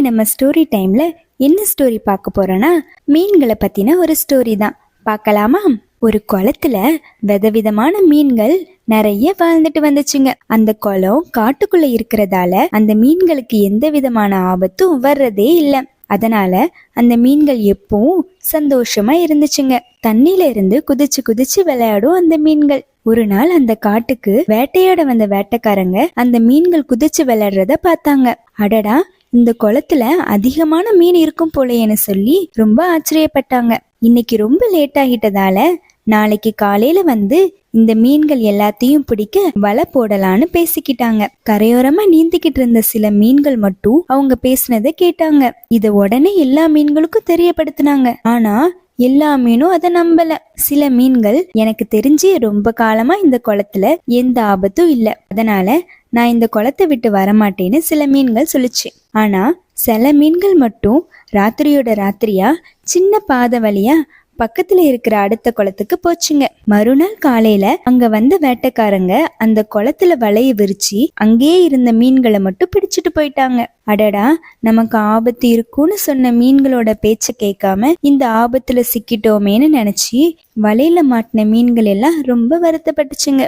நம்ம ஸ்டோரி டைம்ல என்ன ஸ்டோரி பார்க்க போறோம்னா மீன்களை பத்தின ஒரு ஸ்டோரி தான். பார்க்கலாமா? ஒரு குளத்துல விதவிதமான மீன்கள் நிறைய வாழ்ந்துட்டு வந்துச்சுங்க. அந்த குளம் காட்டுக்குள்ள இருக்கிறதால அந்த மீன்களுக்கு எந்த விதமான ஆபத்தும் வர்றதே இல்லை. அதனால அந்த மீன்கள் எப்பவும் சந்தோஷமா இருந்துச்சுங்க. தண்ணியில இருந்து குதிச்சு குதிச்சு விளையாடும் அந்த மீன்கள். ஒரு நாள் அந்த காட்டுக்கு வேட்டையாட வந்த வேட்டைக்காரங்க அந்த மீன்கள் குதிச்சு விளையாடுறத பார்த்தாங்க. அடடா இந்த குளத்துல அதிகமான மீன் இருக்கும் போலேன்னு சொல்லி ரொம்ப ஆச்சரியப்பட்டாங்க. இன்னைக்கு ரொம்ப லேட் ஆகிட்டதால நாளைக்கு காலையில வந்து இந்த மீன்கள் எல்லாத்தையும் பிடிக்க வலை போடலான்னு பேசிக்கிட்டாங்க. கரையோரமா நீந்திக்கிட்டு இருந்த சில மீன்கள் மட்டும் அவங்க பேசினதை கேட்டாங்க. இத உடனே எல்லா மீன்களுக்கும் தெரியப்படுத்தினாங்க. ஆனா எல்லா மீனும் அதை நம்பல. சில மீன்கள் எனக்கு தெரிஞ்சு ரொம்ப காலமா இந்த குளத்துல எந்த ஆபத்தும் இல்ல. அதனால நான் இந்த குளத்தை விட்டு வரமாட்டேன்னு சில மீன்கள் சொல்லுச்சு. ஆனா சில மீன்கள் மட்டும் ராத்திரியோட ராத்திரியா சின்ன பாதை வழியா பக்கத்துல இருக்கிற அடுத்த குளத்துக்கு போச்சுங்க. மறுநாள் காலையில அங்க வந்த வேட்டைக்காரங்க அந்த குளத்துல வலைய விரிச்சு அங்கேயே இருந்த மீன்களை மட்டும் பிடிச்சிட்டு போயிட்டாங்க. அடடா நமக்கு ஆபத்து இருக்கும்னு சொன்ன மீன்களோட பேச்ச கேட்காம இந்த ஆபத்துல சிக்கிட்டோமேன்னு நினைச்சு வலையில மாட்டின மீன்கள் எல்லாம் ரொம்ப வருத்தப்பட்டுச்சுங்க.